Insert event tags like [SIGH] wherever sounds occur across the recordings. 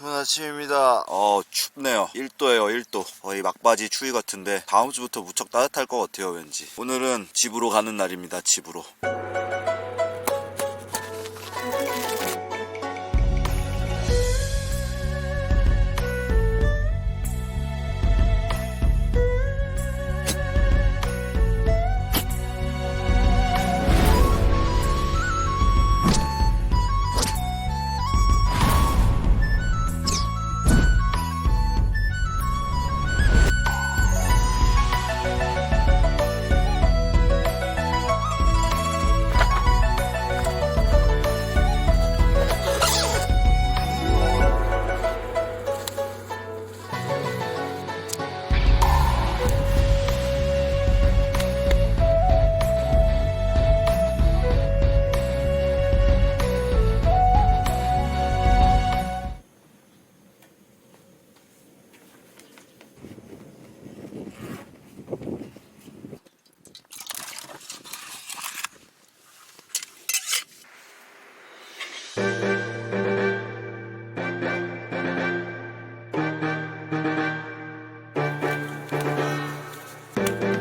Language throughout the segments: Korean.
좋은 아침입니다. 어, 춥네요. 1도예요, 1도. 거의 막바지 추위 같은데 다음 주부터 무척 따뜻할 것 같아요, 왠지. 오늘은 집으로 가는 날입니다, 집으로.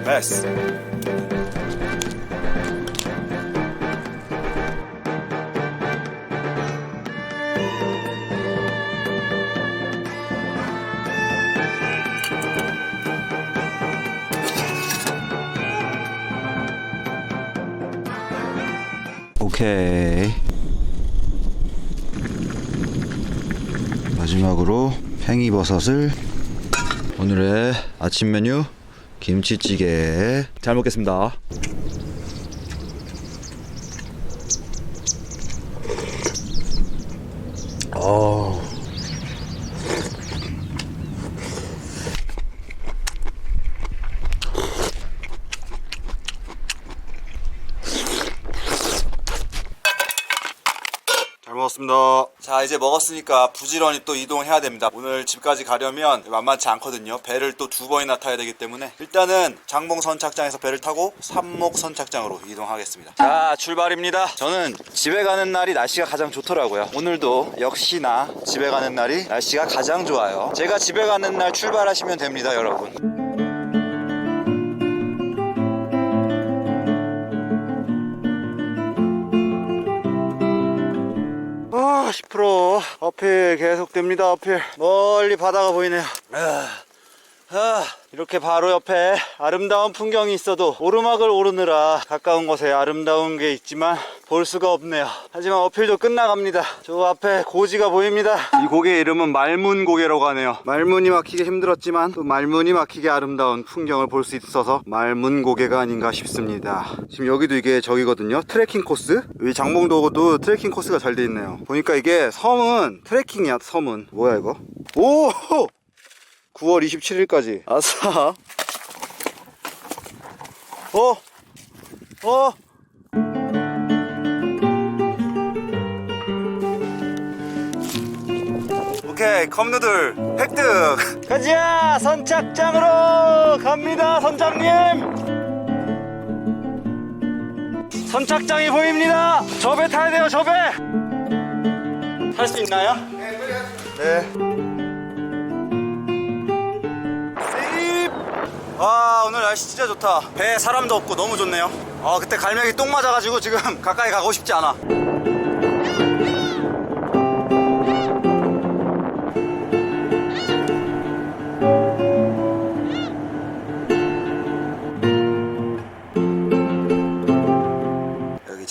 메스. 오케이. 마지막으로 팽이버섯을 오늘의 아침 메뉴 김치찌개 잘 먹겠습니다. 어. 잘 먹었습니다. 자, 이제 먹었으니까 부지런히 또 이동해야 됩니다. 오늘 집까지 가려면 만만치 않거든요. 배를 또 두 번이나 타야 되기 때문에 일단은 장봉 선착장에서 배를 타고 삼목 선착장으로 이동하겠습니다. 자, 출발입니다. 저는 집에 가는 날이 날씨가 가장 좋더라고요. 오늘도 역시나 집에 가는 날이 날씨가 가장 좋아요. 제가 집에 가는 날 출발하시면 됩니다, 여러분. 10% 어필 계속됩니다. 어필 멀리 바다가 보이네요. 아, 아, 이렇게 바로 옆에 아름다운 풍경이 있어도 오르막을 오르느라 가까운 곳에 아름다운 게 있지만 볼 수가 없네요. 하지만 어필도 끝나갑니다. 저 앞에 고지가 보입니다. 이 고개의 이름은 말문 고개라고 하네요. 말문이 막히기 힘들었지만 또 말문이 막히게 아름다운 풍경을 볼 수 있어서 말문 고개가 아닌가 싶습니다. 지금 여기도 이게 저기거든요. 트레킹 코스. 여기 장봉도도 트레킹 코스가 잘 돼 있네요. 보니까 이게 섬은 트레킹이야, 섬은. 뭐야 이거? 오! 9월 27일까지. 아싸. 어? 어? 오케이 컵누들 획득 가자 선착장으로 갑니다 선장님 선착장이 보입니다 저 배 타야 돼요 저배 탈 수 있나요? 네세 와 오늘 날씨 진짜 좋다. 배에 사람도 없고 너무 좋네요. 아 그때 갈매기 똥 맞아가지고 지금 [LAUGHS] 가까이 가고 싶지 않아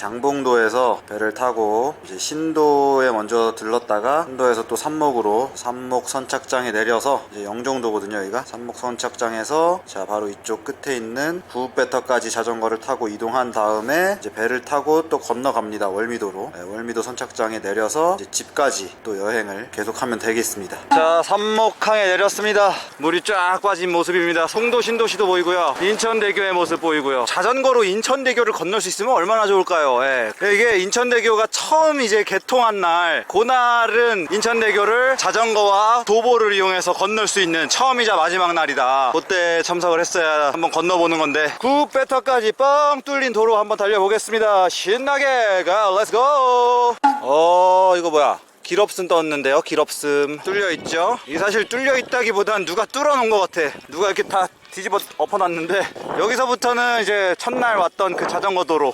장봉도에서 배를 타고 이제 신도에 먼저 들렀다가 신도에서 또 삼목으로 삼목 선착장에 내려서 이제 영종도거든요 여기가. 삼목 선착장에서 자 바로 이쪽 끝에 있는 구배터까지 자전거를 타고 이동한 다음에 이제 배를 타고 또 건너갑니다 월미도로. 네, 월미도 선착장에 내려서 이제 집까지 또 여행을 계속하면 되겠습니다. 자 삼목항에 내렸습니다. 물이 쫙 빠진 모습입니다. 송도 신도시도 보이고요. 인천대교의 모습 보이고요. 자전거로 인천대교를 건널 수 있으면 얼마나 좋을까요 있어요. 예. 이게 인천대교가 처음 이제 개통한 날, 그날은 인천대교를 자전거와 도보를 이용해서 건널 수 있는 처음이자 마지막 날이다. 그때 참석을 했어야 한번 건너보는 건데, 9배터까지 뻥 뚫린 도로 한번 달려보겠습니다. 신나게 가, 렛츠고! 어, 이거 뭐야? 길 없음 떴는데요. 길 없음 뚫려 있죠. 이게 사실 뚫려 있다기보단 누가 뚫어 놓은 것 같아. 누가 이렇게 다 뒤집어 엎어놨는데 여기서부터는 이제 첫날 왔던 그 자전거 도로.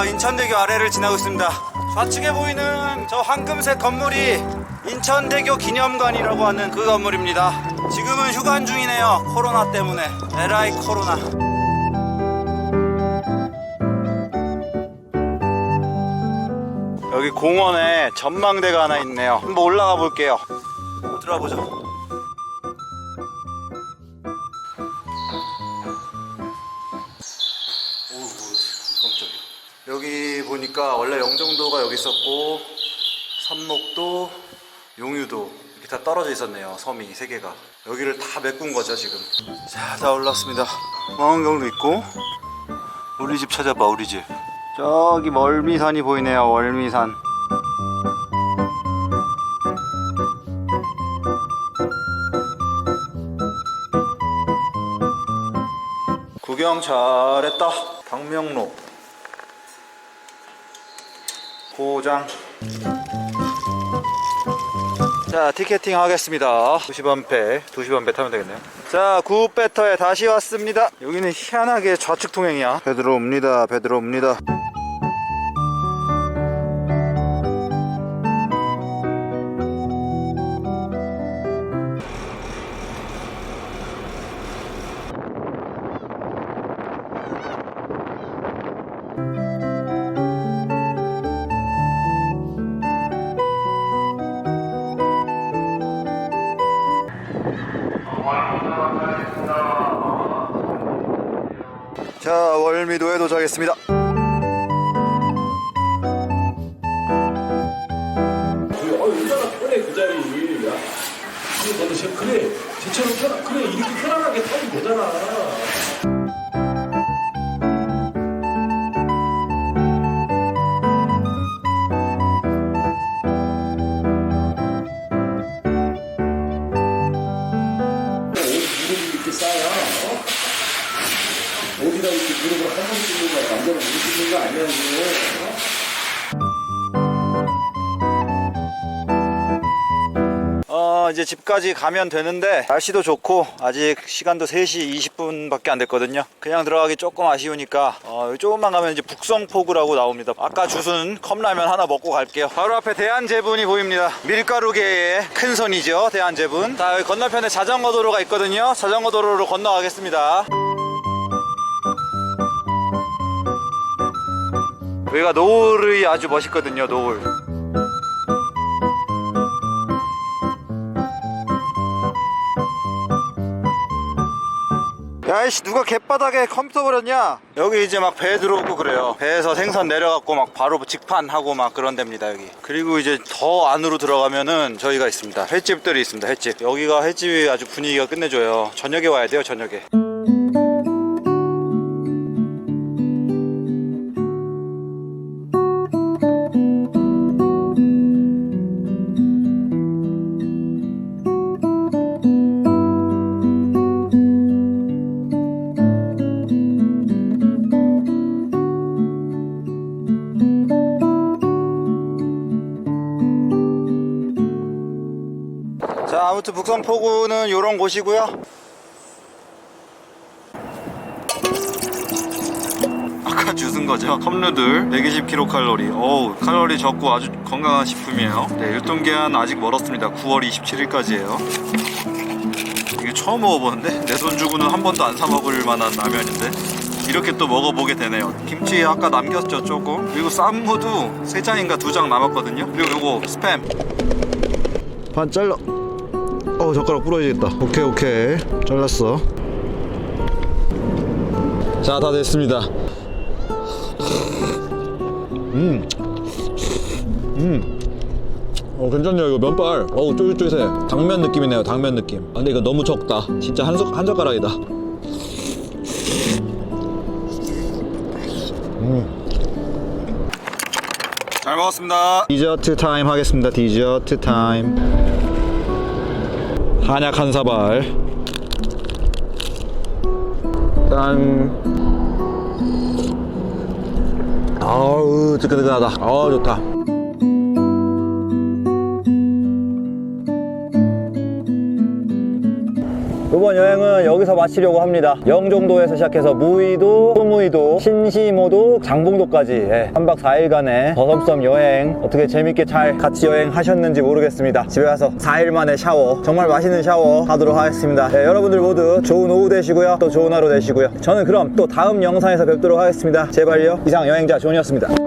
와 인천대교 아래를 지나고 있습니다. 좌측에 보이는 저 황금색 건물이 인천대교 기념관이라고 하는 그 건물입니다. 지금은 휴관 중이네요. 코로나 때문에. 에라이 코로나. 여기 공원에 전망대가 하나 있네요. 한번 올라가 볼게요. 들어가 보죠. 원래 영종도가 여기 있었고 삼목도, 용유도 이렇게 다 떨어져 있었네요. 섬이 세 개가. 여기를 다 메꾼 거죠 지금. 자, 다 올랐습니다. 망원경도 있고 우리 집 찾아봐 우리 집. 저기 멀미산이 보이네요. 월미산. 구경 잘했다. 방명록. 고장. 자, 티켓팅 하겠습니다. 2시반 배, 2시반 배 타면 되겠네요. 자, 구배터에 다시 왔습니다. 여기는 희한하게 좌측 통행이야. 배 들어옵니다. 배 들어옵니다. 자, 월미도에 도착했습니다. 어, 그 그래. 쟤처럼 편 그래 이렇게 편안하게 타면 되잖아. 어? 어, 이제 집까지 가면 되는데 날씨도 좋고 아직 시간도 3시 20분밖에 안 됐거든요. 그냥 들어가기 조금 아쉬우니까 어, 조금만 가면 이제 북성포구라고 나옵니다. 아까 주순 컵라면 하나 먹고 갈게요. 바로 앞에 대한제분이 보입니다. 밀가루계의 큰 손이죠. 대한제분. 자, 여기 건너편에 자전거 도로가 있거든요. 자전거 도로로 건너가겠습니다. 여기가 노을이 아주 멋있거든요. 노을. 야이씨 누가 갯바닥에 컴퓨터 버렸냐? 여기 이제 막 배 들어오고 그래요. 배에서 생선 내려갖고 막 바로 직판하고 막 그런 데입니다 여기. 그리고 이제 더 안으로 들어가면은 저희가 있습니다. 횟집들이 있습니다 횟집. 여기가 횟집이 아주 분위기가 끝내줘요. 저녁에 와야 돼요 저녁에 아무튼 북성포구는 이런 곳이고요. 아까 주순 거죠? 컵누들 120kcal 어우 칼로리 적고 아주 건강한 식품이에요. 네 유통기한 아직 멀었습니다. 9월 27일까지예요. 이게 처음 먹어보는데? 내 돈 주고는 한 번도 안 사 먹을 만한 라면인데? 이렇게 또 먹어보게 되네요. 김치 아까 남겼죠 조금? 그리고 쌈무도 3장인가 2장 남았거든요. 그리고 요거 스팸. 반 잘라 어 젓가락 부러지겠다. 오케이 오케이. 잘랐어. 자 다 됐습니다. 음. 음. 어 괜찮네요. 이거 면발. 어우 쫄깃쫄깃해. 당면 느낌이네요 당면 느낌. 아, 근데 이거 너무 적다. 진짜 한, 젓- 한 젓가락이다. 잘 먹었습니다. 디저트 타임 하겠습니다 디저트 타임 한약 한 사발. 짠. 아우 뜨끈뜨끈하다. 아우 좋다 이번 여행은 여기서 마치려고 합니다. 영종도에서 시작해서 무의도, 소무의도, 신시모도, 장봉도까지 예, 3박 4일간의 버섬섬 여행 어떻게 재밌게 잘 같이 여행하셨는지 모르겠습니다. 집에 가서 4일 만에 샤워, 정말 맛있는 샤워 하도록 하겠습니다. 예, 여러분들 모두 좋은 오후 되시고요. 또 좋은 하루 되시고요. 저는 그럼 또 다음 영상에서 뵙도록 하겠습니다. 제발요. 이상 여행자 존이었습니다.